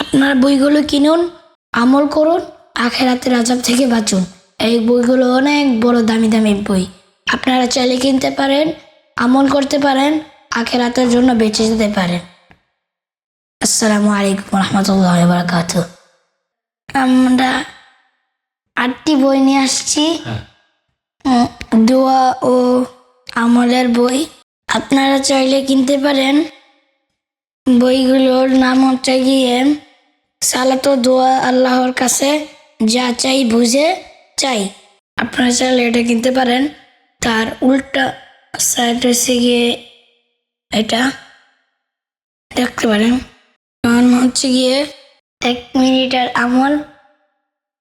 আপনার বইগুলো কিনুন আমল করুন আখেরাতের আজাব থেকে বাঁচুন। এই বইগুলো অনেক বড় দামি দামি বই। আপনারা চাইলে কিনতে পারেন আমল করতে পারেন আখেরাতের জন্য বেঁচে যেতে পারেন। আসসালামু আলাইকুম রহমতুল্লাহ বারকাত আমরা আটটি বই নিয়ে আসছি। দোয়া ও আমলের বই। আপনারা চাইলে কিনতে পারেন। বইগুলোর নাম হচ্ছে গিয়ে সালাতো দোয়া আল্লাহর কাছে যা চাই বুঝে চাই। আপনারা চাইলে এটা কিনতে পারেন। তার উল্টা সাইড হচ্ছে গিয়ে এটা। দেখতে পারেন। কারণ হচ্ছে গিয়ে এক মিনিটের আমল।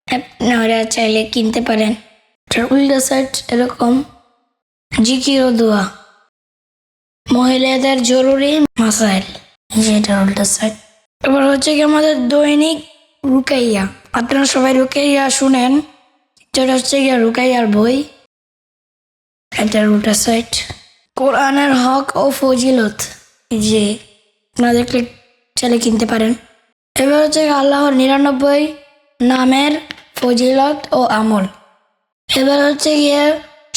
আপনারা চাইলে কিনতে পারেন। এটার উল্টা সাইড এরকম। জিকির ও দোয়া। মহিলাদের জরুরি মাসাইল। এটা উল্টা সাইড এবার হচ্ছে কি আমাদের দৈনিক রুকাইয়া। আপনারা সবাই রুকাইয়া শুনেন যেটা হচ্ছে গিয়া রুকাইয়ার বই। এটার রুটা সাইট। কোরআনের হক ও ফজিলত যে আপনারা দেখলে কিনতে পারেন। এবার হচ্ছে আল্লাহর নিরানব্বই নামের ফজিলত ও আমল। এবার হচ্ছে গিয়ে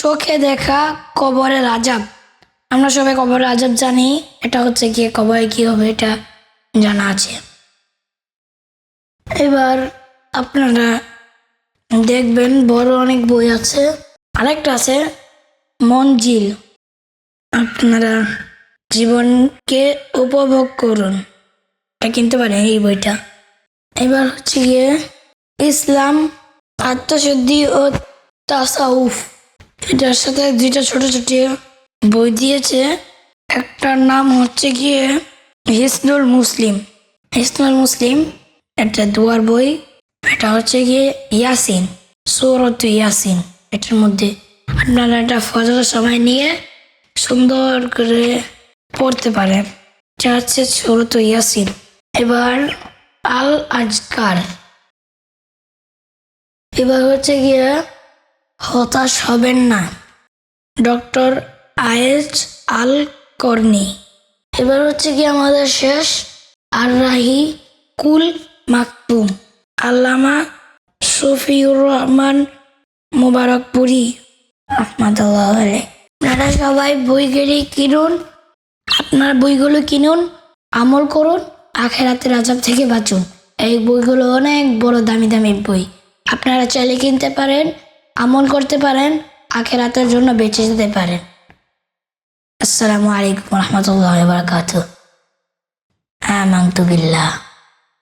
চোখে দেখা কবরের আজাব আমরা সবাই কবরের আজাব জানি, এটা হচ্ছে গিয়ে কবরে কী হবে, এটা জানা আছে এবার আপনারা দেখবেন বড় অনেক বই আছে। আরেকটা আছে মঞ্জিল। আপনারা জীবনকে উপভোগ করুন। এটা কিনতে পারেন এই বইটা। এবার হচ্ছে গিয়ে ইসলাম, আত্মশুদ্ধি ও তাসাউফ। এটার সাথে দুইটা ছোট ছোট বই দিয়েছে। একটার নাম হচ্ছে গিয়ে হিসনুল মুসলিম। হিসনুল মুসলিম, একটা দুয়ার বই, এটা হচ্ছে গিয়ে ইয়াসিন, সৌরত ইয়াসিন। এটার মধ্যে আপনারা এটা ফজর সময় নিয়ে সুন্দর করে পড়তে পারেন এটা হচ্ছে সৌরত ইয়াসিন। এবার আল আজকার। এবার হচ্ছে গিয়ে হতাশ হবেন না। Doctor Ayez al Qarni. এবার হচ্ছে কি আমাদের শেষ। আর রাহি, কুল, মাকতুম। আল্লামা শফিউর রহমান মোবারকপুরি আলাইহ। আপনারা সবাই বই বইগুলি কিনুন। আপনার বইগুলো কিনুন, আমল করুন, আখেরাতের আজাব থেকে বাঁচুন। এই বইগুলো অনেক বড় দামি দামি বই। আপনারা চাইলে কিনতে পারেন, আমল করতে পারেন, আখেরাতের জন্য বেঁচে যেতে পারেন। আসসালামু আলাইকুম রহমতুল্লাহ বরকাত আমান্তু বিল্লাহ।